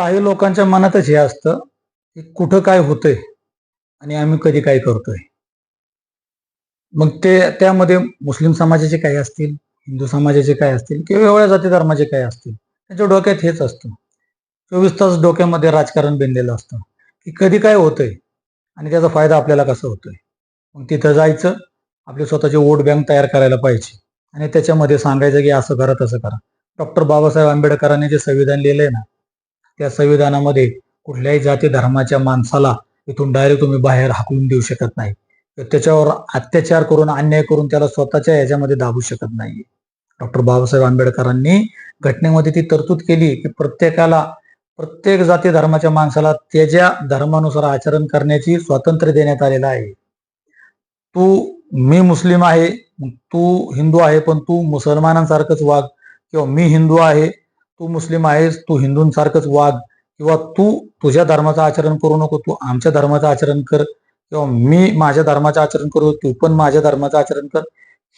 काही लोकांच्या मनातच हे असतं की कुठं काय होतंय आणि आम्ही कधी काय करतोय. मग ते त्यामध्ये मुस्लिम समाजाचे काय असतील हिंदू समाजाचे काय असतील किंवा वेगळ्या जाती धर्माचे काय असतील त्यांच्या डोक्यात हेच असतं. चोवीस तास डोक्यामध्ये राजकारण बिनलेलं असतं की कधी काय होतंय आणि त्याचा फायदा आपल्याला कसा होतोय. मग तिथं जायचं आपली स्वतःची वोट बँक तयार करायला पाहिजे आणि त्याच्यामध्ये सांगायचं की असं करा तसं करा. डॉक्टर बाबासाहेब आंबेडकरांनी जे संविधान लिहिलंय ना त्या संविधानामध्ये कुठल्याही जाती धर्माच्या माणसाला इथून डायरेक्ट तुम्ही बाहेर हाकलून देऊ शकत नाही. त्याच्यावर अत्याचार करून अन्याय करून त्याला स्वतःच्या याच्यामध्ये दाबू शकत नाही डॉक्टर बाबासाहेब आंबेडकरांनी घटनेमध्ये ती तरतूद केली की प्रत्येकाला प्रत्येक जाती धर्माच्या माणसाला त्याच्या धर्मानुसार आचरण करण्याची स्वातंत्र्य देण्यात आलेलं आहे. तू मी मुस्लिम आहे तू हिंदू आहे पण तू मुसलमानांसारखंच वाग किंवा मी हिंदू आहे तू मुस्लिम आहेस तू हिंदूंसारखंच वाग किंवा तू तुझ्या धर्माचं आचरण करू नको तू आमच्या धर्माचं आचरण कर किंवा मी माझ्या धर्माचं आचरण करू तू पण माझ्या धर्माचं आचरण कर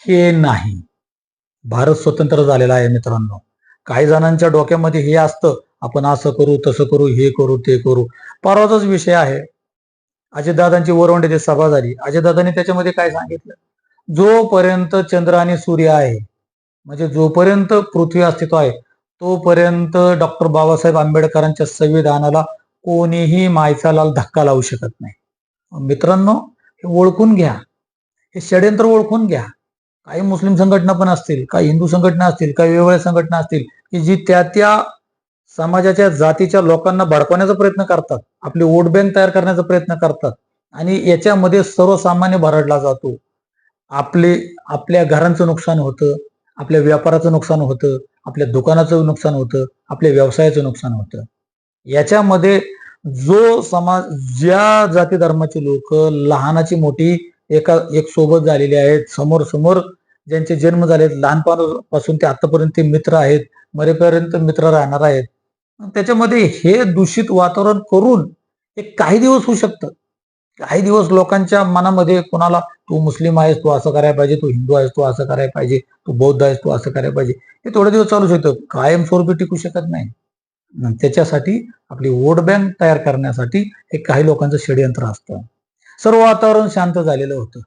हे नाही. भारत स्वतंत्र झालेला आहे मित्रांनो. काही जणांच्या डोक्यामध्ये हे असतं आपण असं करू तसं करू हे करू ते करू. परवाचाच विषय आहे. अजितदादांची वरवंडीची सभा झाली. अजितदादांनी त्याच्यामध्ये काय सांगितलं? जोपर्यंत चंद्र आणि सूर्य आहे म्हणजे जोपर्यंत पृथ्वी अस्तित्व आहे तोपर्यंत डॉक्टर बाबासाहेब आंबेडकरांच्या संविधानाला कोणीही मायचा लाल धक्का लावू शकत नाही. मित्रांनो हे ओळखून घ्या. हे षडयंत्र ओळखून घ्या. काही मुस्लिम संघटना पण असतील काही हिंदू संघटना असतील काही वेगवेगळ्या संघटना असतील की जी त्या त्या समाजाच्या जातीच्या लोकांना भडकवण्याचा प्रयत्न करतात आपली वोट बँक तयार करण्याचा प्रयत्न करतात आणि याच्यामध्ये सर्वसामान्य भरडला जातो. आपले आपल्या घरांचं नुकसान होतं आपल्या व्यापाराचं नुकसान होतं आपल्या दुकानाचं नुकसान होतं आपल्या व्यवसायाचं नुकसान होतं. याच्यामध्ये जो समाज ज्या जाती धर्माची लोक लहानाची मोठी एका एक सोबत झालेली आहेत समोर समोर ज्यांचे जन्म झालेत लहानपणापासून ते आतापर्यंत ते मित्र आहेत मरेपर्यंत मित्र राहणार आहेत. त्याच्यामध्ये हे दूषित वातावरण करून एक काही दिवस होऊ शकतं. काही दिवस लोकांच्या मनामध्ये कोणाला तू मुस्लिम आहेस तू असं करायला पाहिजे तू हिंदू आहेस तू असं करायला पाहिजे तू बौद्ध आहेस तू असं करायला पाहिजे हे थोडे दिवस चालू शकतं कायमस्वरूपी टिकू शकत नाही. त्याच्यासाठी आपली वोट बँक तयार करण्यासाठी हे काही लोकांचं षडयंत्र असतं. सर्व वातावरण शांत झालेलं होतं.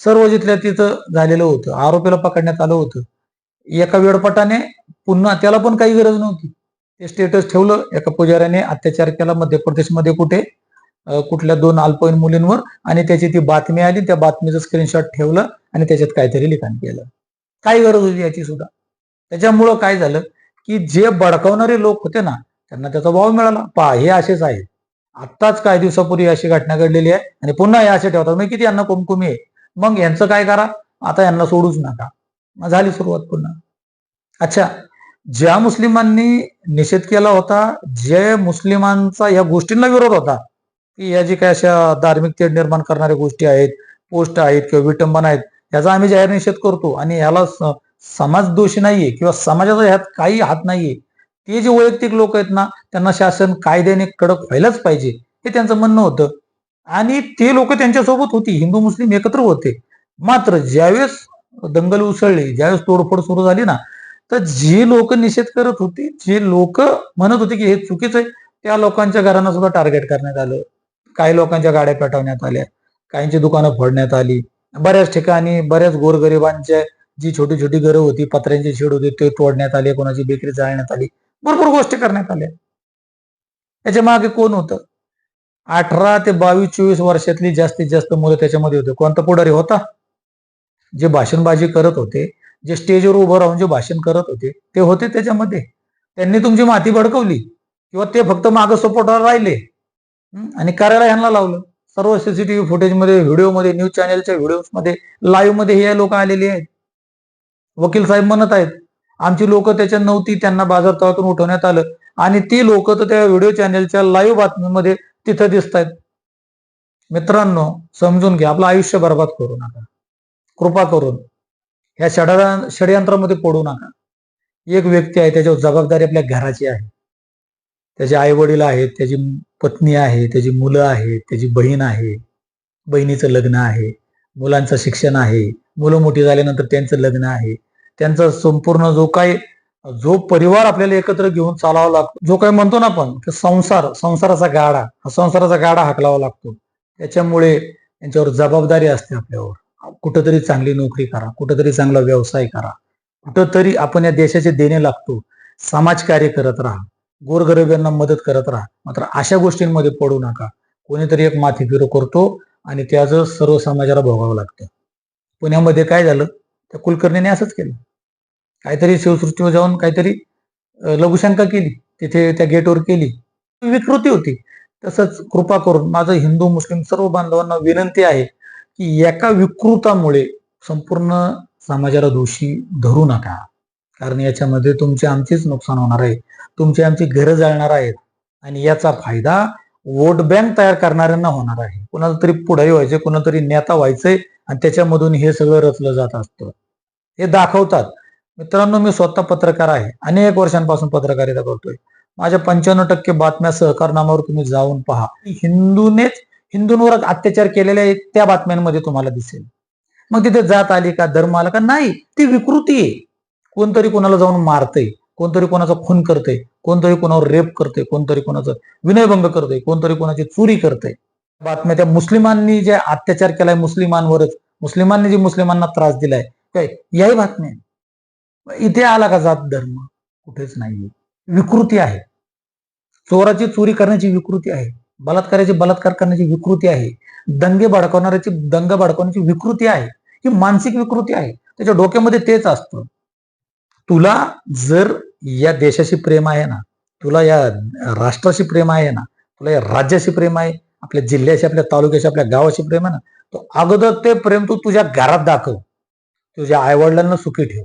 सर्व जिथल्या तिथं झालेलं होतं. आरोपीला पकडण्यात आलं होतं. एका वेळपटाने पुन्हा त्याला पण काही गरज नव्हती. ते स्टेटस ठेवलं. एका पुजाऱ्याने अत्याचार केला मध्य प्रदेशमध्ये कुठे? कुठल्या दोन अल्पवयीन मुलींवर आणि त्याची ती बातमी आली त्या बातमीचं स्क्रीनशॉट ठेवलं आणि त्याच्यात काहीतरी लिखाण केलं. काय गरज होती याची सुद्धा? त्याच्यामुळं काय झालं की जे बडकवणारे लोक होते ना त्यांना त्याचा भाव मिळाला. पहा हे असेच आहेत आत्ताच काही दिवसापूर्वी अशी घटना घडलेली आहे आणि पुन्हा हे असे ठेवतात. म्हणजे किती यांना कुमकुमी आहे. मग यांचं काय करा? आता यांना सोडूच नका. मग झाली सुरुवात पुन्हा. अच्छा ज्या मुस्लिमांनी निषेध केला होता जे मुस्लिमांचा या गोष्टींना विरोध होता की या जी काही अशा धार्मिक तेढ निर्माण करणाऱ्या गोष्टी आहेत पोस्ट आहेत किंवा विटंबना आहेत याचा आम्ही जाहीर निषेध करतो. आणि याला समाज दोषी नाहीये किंवा समाजाचा ह्यात काही हात नाहीये. ते जे वैयक्तिक लोक आहेत ना त्यांना शासन कायद्याने कडक व्हायलाच पाहिजे हे त्यांचं म्हणणं होतं. आणि ते लोक त्यांच्यासोबत होती हिंदू मुस्लिम एकत्र होते. मात्र ज्यावेळेस दंगल उसळली ज्यावेळेस तोडफोड सुरू झाली ना तर जे लोक निषेध करत होते जे लोक म्हणत होते की हे चुकीचं आहे त्या लोकांच्या घरांना सुद्धा टार्गेट करण्यात आलं. काही लोकांच्या गाड्या पेटवण्यात आल्या. काहींची दुकानं फोडण्यात आली. बऱ्याच ठिकाणी बऱ्याच गोरगरिबांच्या जी छोटी छोटी घरं होती पत्र्यांची शेड होती ते तोडण्यात आले कोणाची बेकरी जाळण्यात आली. भरपूर गोष्टी करण्यात आल्या. त्याच्यामागे कोण होतं? अठरा ते बावीस चोवीस वर्षातली जास्तीत जास्त मुलं त्याच्यामध्ये होते. कोणता पुढारी होता? जे भाषणबाजी करत होते जे स्टेजवर उभं राहून जे भाषण करत होते ते होते त्याच्यामध्ये. त्यांनी तुमची माती भडकवली. किंवा ते फक्त मागं सपोर्टवर राहिले. आणि करायला ह्यांना लावलं. सर्व सीसीटीव्ही फुटेजमध्ये व्हिडिओमध्ये न्यूज चॅनेलच्या व्हिडिओमध्ये लाईव्हमध्ये हे लोक आलेली आहेत. वकील साहेब म्हणत आहेत आमची लोक त्याच्यात नव्हती त्यांना बाजारतळातून उठवण्यात आलं. आणि ती लोक तर त्या व्हिडिओ चॅनेलच्या लाईव्ह बातमीमध्ये तिथं दिसत आहेत मित्रांनो समजून घ्या आपलं आयुष्य बर्बाद करू नका. कृपा करून ह्या षडया षडयंत्रामध्ये पडू नका. एक व्यक्ती आहे त्याच्यावर जबाबदारी आपल्या घराची आहे. त्याचे आई वडील आहेत त्याची पत्नी आहे त्याची मुलं आहेत त्याची बहीण आहे बहिणीचं लग्न आहे मुलांचं शिक्षण आहे मुलं मोठी झाल्यानंतर त्यांचं लग्न आहे. त्यांचा संपूर्ण जो काही जो परिवार आपल्याला एकत्र घेऊन चालावा लागतो जो काही म्हणतो ना आपण की संसार संसाराचा गाडा हा संसाराचा गाडा हाकलावा लागतो. त्याच्यामुळे त्यांच्यावर जबाबदारी असते आपल्यावर. कुठंतरी चांगली नोकरी करा कुठंतरी चांगला व्यवसाय करा. कुठंतरी आपण या देशाचे देणे लागतो. समाजकार्य करत राहा. गोरगरिबांना मदत करत राहा. मात्र अशा गोष्टींमध्ये पडू नका. कोणीतरी एक माथी फिरो करतो आणि त्याचं सर्व समाजाला भोगावं लागतं. पुण्यामध्ये काय झालं? त्या कुलकर्णीने असंच केलं. काहीतरी शिवसृष्टीवर जाऊन काहीतरी लघुशंका केली. तिथे त्या गेटवर केली. विकृती होती. तसंच कृपा करून माझं हिंदू मुस्लिम सर्व बांधवांना विनंती आहे की एका विकृतामुळे संपूर्ण समाजाला दोषी धरू नका. कारण याच्यामध्ये तुमचे आमचेच नुकसान होणार आहे. तुमची आमची घरं जाळणार आहेत. आणि याचा फायदा वोट बँक तयार करणाऱ्यांना होणार आहे. कुणाला तरी पुढारी व्हायचे कुणाला तरी नेता व्हायचंय आणि त्याच्यामधून हे सगळं रचलं जात असतं. हे दाखवतात. मित्रांनो मी स्वतः पत्रकार आहे. अनेक वर्षांपासून पत्रकारिता करतोय. माझ्या पंच्याण्णव टक्के बातम्या सहकारनामावर तुम्ही जाऊन पहा. हिंदूनेच हिंदूंवर अत्याचार केलेल्या आहेत त्या बातम्यांमध्ये तुम्हाला दिसेल. मग तिथे जात आली का धर्म आला का? नाही. ती विकृती आहे. कोणतरी कोणाला जाऊन मारतंय. कोणतरी कोणाचा खून करतंय कोणतरी कोणावर रेप करते कोणतरी कोणाचा विनयभंग करते कोणतरी कोणाची चोरी करतंय. बातम्या त्या मुस्लिमांनी जे अत्याचार केलाय मुस्लिमांवरच मुस्लिमांनी जे मुस्लिमांना त्रास दिलाय काय? याही बातम्या इथे आला का जात धर्म? कुठेच नाहीये. विकृती आहे. चोराची चोरी करण्याची विकृती आहे. बलात्काराची बलात्कार करण्याची विकृती आहे. दंगे भडकवणाऱ्याची दंग भडकवण्याची विकृती आहे. ही मानसिक विकृती आहे. त्याच्या डोक्यामध्ये तेच असतं. तुला जर या देशाशी प्रेम आहे ना तुला या राष्ट्राशी प्रेम आहे ना तुला या राज्याशी प्रेम आहे आपल्या जिल्ह्याशी आपल्या तालुक्याशी आपल्या गावाशी प्रेम आहे ना तो अगोदर ते प्रेम तू तुझ्या घरात दाखव. तुझ्या आईवडिलांना सुखी ठेव.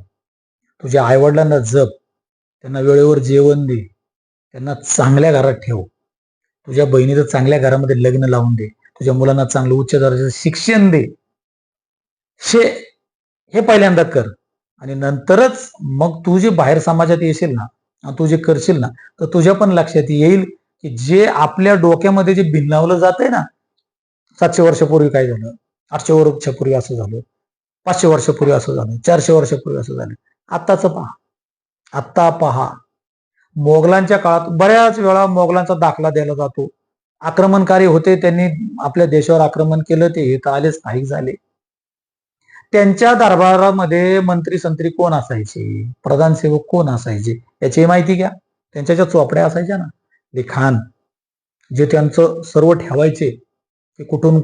तुझ्या आईवडिलांना जप. त्यांना वेळेवर जेवण दे. त्यांना चांगल्या घरात ठेव. तुझ्या बहिणीचं चांगल्या घरामध्ये लग्न लावून दे. तुझ्या मुलांना चांगलं उच्च दर्जाचं शिक्षण दे. शे हे पहिल्यांदा कर. आणि नंतरच मग तू जे बाहेर समाजात येशील ना तू जे करशील ना तर तुझ्या पण लक्षात येईल की जे आपल्या डोक्यामध्ये जे भिन्नावलं जात आहे ना सातशे वर्षापूर्वी काय झालं? आठशे वर्षापूर्वी असं झालं. पाचशे वर्षापूर्वी असं झालं. चारशे वर्षापूर्वी असं झालं. आत्ताच पहा. आत्ता पहा. मोगलांच्या काळात बऱ्याच वेळा मोगलांचा दाखला द्यायला जातो. आक्रमणकारी होते त्यांनी आपल्या देशावर आक्रमण केलं ते इथं आले स्थायिक झाले. त्यांच्या दरबारामध्ये मंत्री संत्री कोण असायचे? प्रधान सेवक कोण असायचे? याची माहिती घ्या. त्यांच्या ज्या चोपड्या असायच्या ना लिखाण जे त्यांचं सर्व ठेवायचे ते कुठून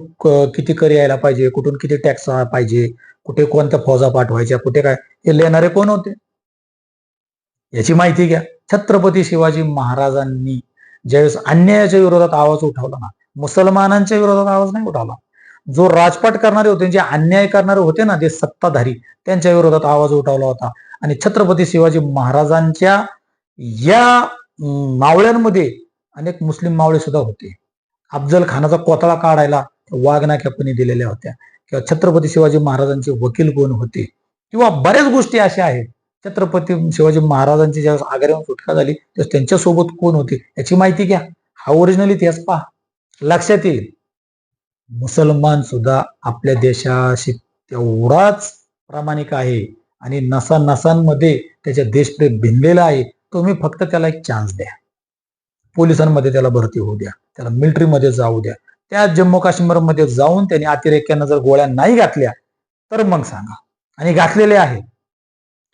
किती कर यायला पाहिजे कुठून किती टॅक्स पाहिजे कुठे कोणत्या फौजा पाठवायच्या कुठे काय हे लिहिणारे कोण होते? याची माहिती घ्या. छत्रपती शिवाजी महाराजांनी ज्यावेळेस अन्यायाच्या विरोधात आवाज उठवला ना मुसलमानांच्या विरोधात आवाज नाही उठवला. जो राजपाट करणारे होते जे अन्याय करणारे होते ना जे सत्ताधारी त्यांच्या विरोधात आवाज उठवला होता. आणि छत्रपती शिवाजी महाराजांच्या या मावळ्यांमध्ये अनेक मुस्लिम मावळे सुद्धा होते. अफजल खानाचा कोतळा काढायला वागना कोणी दिलेल्या होत्या. किंवा छत्रपती शिवाजी महाराजांचे वकील कोण होते? किंवा बऱ्याच गोष्टी अशा आहेत. छत्रपती शिवाजी महाराजांची ज्यावेळेस आग्र्याहून सुटका झाली त्यावेळेस त्यांच्यासोबत कोण होते? याची माहिती घ्या. हा ओरिजिनल इतिहास पहा. लक्षात येईल. मुसलमान सुद्धा आपल्या देशाशी तेवढाच प्रामाणिक आहे आणि नसा नसांमध्ये त्याच्या देशप्रेम भिनलेला आहे तुम्ही फक्त त्याला एक चान्स द्या. पोलिसांमध्ये त्याला भरती होऊ द्या त्याला मिलिटरीमध्ये जाऊ द्या. त्या जम्मू काश्मीरमध्ये जाऊन त्यांनी अतिरेक्यांना जर गोळ्या नाही घातल्या तर मग सांगा. आणि घातलेले आहे.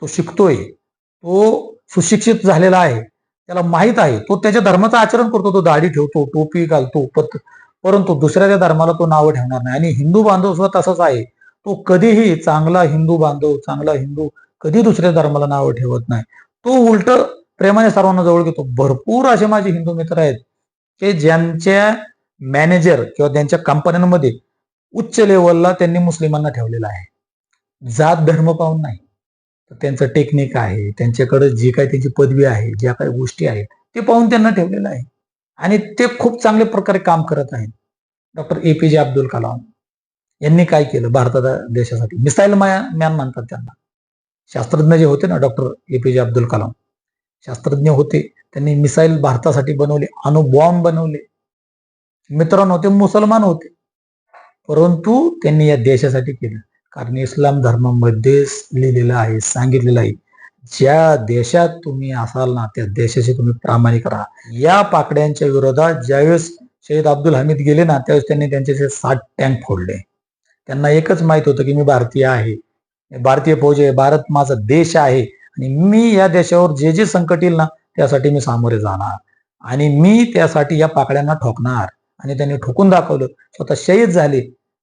तो शिकतोय. तो सुशिक्षित झालेला आहे. त्याला माहीत आहे. तो त्याच्या धर्माचं आचरण करतो. तो दाढी ठेवतो टोपी घालतो पत- परंतु दुसऱ्या धर्माला तो नावं ठेवणार नाही. आणि हिंदू बांधव सुद्धा तसाच आहे. तो कधीही चांगला हिंदू बांधव चांगला हिंदू कधी दुसऱ्या धर्माला नावं ठेवत नाही. तो उलट प्रेमाने सर्वांना जवळ घेतो. भरपूर असे माझे हिंदू मित्र आहेत की ज्यांच्या मॅनेजर किंवा त्यांच्या कंपन्यांमध्ये उच्च लेवलला त्यांनी मुस्लिमांना ठेवलेला आहे. जात धर्म पाहून नाही. तर त्यांचं टेक्निक आहे. त्यांच्याकडे जी काही त्यांची पदवी आहे ज्या काही गोष्टी आहेत ते पाहून त्यांना ठेवलेलं आहे. आणि ते खूप चांगल्या प्रकारे काम करत आहेत. डॉक्टर ए पी जे अब्दुल कलाम यांनी काय केलं भारताच्या देशासाठी? मिसाईल मॅन म्हणतात त्यांना. शास्त्रज्ञ जे होते ना डॉक्टर ए पी जे अब्दुल कलाम शास्त्रज्ञ होते. त्यांनी मिसाईल भारतासाठी बनवले अणुबॉम्ब बनवले. मित्रांनो ते मुसलमान होते. परंतु त्यांनी या देशासाठी केलं. कारण इस्लाम धर्मामध्ये लिहिलेलं आहे सांगितलेलं आहे ज्या देशात तुम्ही असाल ना त्या देशाशी तुम्ही प्रामाणिक राहा. या पाकड्यांच्या विरोधात ज्यावेळेस शहीद अब्दुल हमीद गेले ना त्यावेळेस त्यांनी त्यांचे साठ सात टँक फोडले. त्यांना एकच माहीत होतं की मी भारतीय आहे. भारतीय फौज आहे भारत माझा देश आहे. आणि मी या देशावर जे जे संकट येईल ना त्यासाठी मी सामोरे जाणार. आणि मी त्यासाठी या पाकड्यांना ठोकणार. आणि त्यांनी ठोकून दाखवलं. स्वतः शहीद झाले.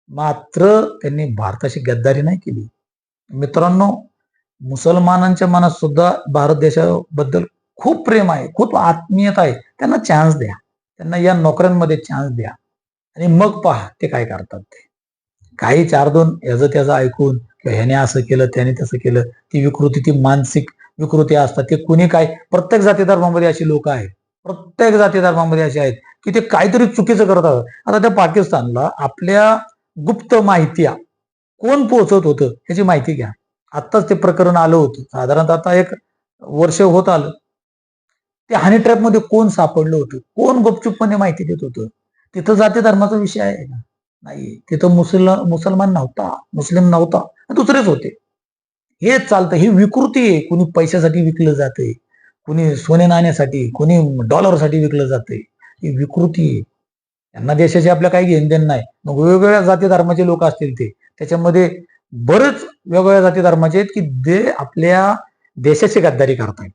मात्र त्यांनी भारताशी गद्दारी नाही केली. मित्रांनो मुसलमानांच्या मनात सुद्धा भारत देशाबद्दल खूप प्रेम आहे खूप आत्मीयता आहे. त्यांना चान्स द्या. त्यांना या नोकऱ्यांमध्ये चान्स द्या. आणि मग पहा ते काय करतात ते. काही चार दोन याचं त्याचं ऐकून किंवा ह्याने असं केलं त्याने तसं केलं ती विकृती ती मानसिक विकृती असतात. ते कुणी काय प्रत्येक जाती धर्मामध्ये अशी लोक आहेत. प्रत्येक जाती धर्मामध्ये अशी आहेत की ते काहीतरी चुकीचं करत करतात आता त्या पाकिस्तानला आपल्या गुप्त माहिती कोण पोहोचत होतं ह्याची माहिती घ्या. आत्ताच ते प्रकरण आलं होतं. साधारणतः आता एक वर्ष होत आलं. ते हनी ट्रॅपमध्ये कोण सापडलं होतं? कोण गुपचूपपणे माहिती देत होतं? तिथं जाती धर्माचा विषय आहे का नाही. तिथं मुसल मुसलमान नव्हता. मुस्लिम नव्हता. दुसरेच होते. हेच चालतं. ही विकृती आहे. कुणी पैशासाठी विकलं जाते. कुणी सोने नाण्यासाठी कुणी डॉलरसाठी विकलं जाते. ही विकृती आहे. यांना देशाची आपल्या काही घेणदेण नाही. मग वेगवेगळ्या जाती धर्माचे लोक असतील ते. त्याच्यामध्ये बरेच वेगवेगळ्या जाती धर्माचे आहेत की ते आपल्या देशाची गद्दारी करतायत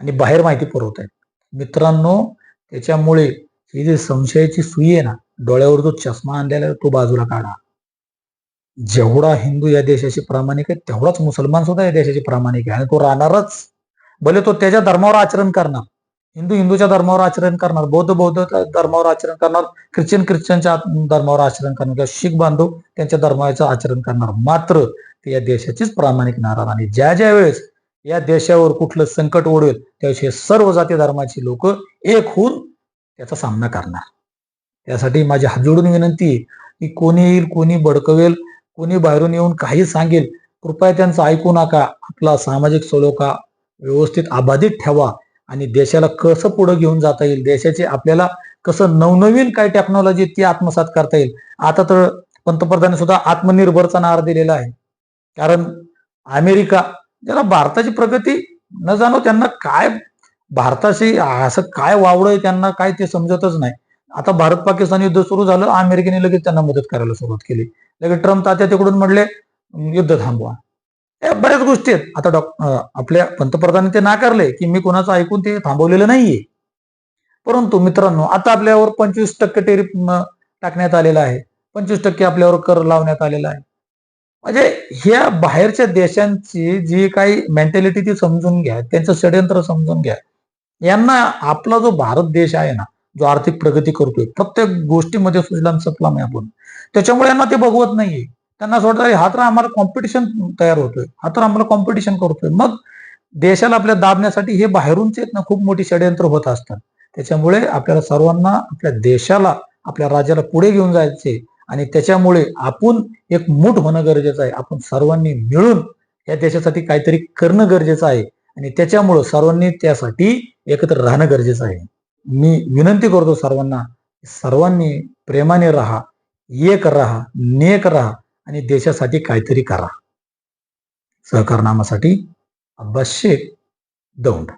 आणि बाहेर माहिती पुरवत आहेत मित्रांनो त्याच्यामुळे ही जी संशयाची सुई आहे ना डोळ्यावर जो चष्मा आणलेला आहे, तो बाजूला काढा. जेवढा हिंदू या देशाशी प्रामाणिक आहे तेवढाच मुसलमान सुद्धा या देशाची प्रामाणिक आहे आणि तो राहणारच. भले तो त्याच्या धर्मावर आचरण करणार हिंदू हिंदूच्या धर्मावर आचरण करणार बौद्ध बौद्ध धर्मावर आचरण करणार ख्रिश्चन ख्रिश्चनच्या धर्मावर आचरण करणार किंवा शीख बांधव त्यांच्या धर्माचं आचरण करणार. मात्र ते या देशाचीच प्रामाणिक नारा आणि ज्या ज्या वेळेस या देशावर कुठलं संकट ओढवेल त्याविषयी सर्व जाती धर्माची लोक एक होऊन त्याचा सामना करणार. त्यासाठी माझी हात जोडून विनंती की कोणी येईल कोणी बडकवेल कोणी बाहेरून येऊन काही सांगेल कृपया त्यांचं ऐकू नका आपला सामाजिक सलोखा व्यवस्थित अबाधित ठेवा. आणि देशाला कसं पुढे घेऊन जाता येईल? देशाचे आपल्याला कसं नवनवीन काय टेक्नॉलॉजी ती आत्मसात करता येईल? आता तर पंतप्रधान सुद्धा आत्मनिर्भरचा नारा दिलेला आहे. कारण अमेरिका ज्याला भारताची प्रगती न जाणो त्यांना काय भारताशी असं काय वावडं त्यांना काय ते समजतच नाही. आता भारत पाकिस्तान युद्ध सुरू झालं अमेरिकेने लगेच त्यांना मदत करायला सुरुवात केली. लगेच ट्रम्प तात्या तिकडून म्हणले युद्ध थांबवा. या बऱ्याच गोष्टी आहेत. आता डॉ आपल्या पंतप्रधानांनी ते नाकारले की मी कोणाचं ऐकून ते थांबवलेलं नाहीये. परंतु मित्रांनो आता आपल्यावर पंचवीस टक्के टेरिफ टाकण्यात आलेला आहे. पंचवीस टक्के आपल्यावर कर लावण्यात आलेला आहे. म्हणजे ह्या बाहेरच्या देशांची जी काही मेंटॅलिटी ती समजून घ्या त्यांचं षडयंत्र समजून घ्या. यांना आपला जो भारत देश आहे ना जो आर्थिक प्रगती करतोय प्रत्येक गोष्टीमध्ये सुजलाम सपला आहे आपण. त्याच्यामुळे यांना ते बघवत नाहीये. त्यांना असं वाटतं हा तर आम्हाला कॉम्पिटिशन तयार होतोय. हा तर आम्हाला कॉम्पिटिशन करतोय. मग देशाला आपल्या दाबण्यासाठी हे बाहेरूनचे ना खूप मोठी षडयंत्र होत असतात. त्याच्यामुळे आपल्याला सर्वांना आपल्या देशाला आपल्या राज्याला पुढे घेऊन जायचे आणि त्याच्यामुळे आपण एक मूठ होणं गरजेचं आहे. आपण सर्वांनी मिळून या देशासाठी काहीतरी करणं गरजेचं आहे. आणि त्याच्यामुळं सर्वांनी त्यासाठी एकत्र राहणं गरजेचं आहे. मी विनंती करतो सर्वांना सर्वांनी प्रेमाने राहा एक राहा नेक राहा. आणि देशासाठी काहीतरी करा. सहकारनामासाठी अब्बास शेख दौंड.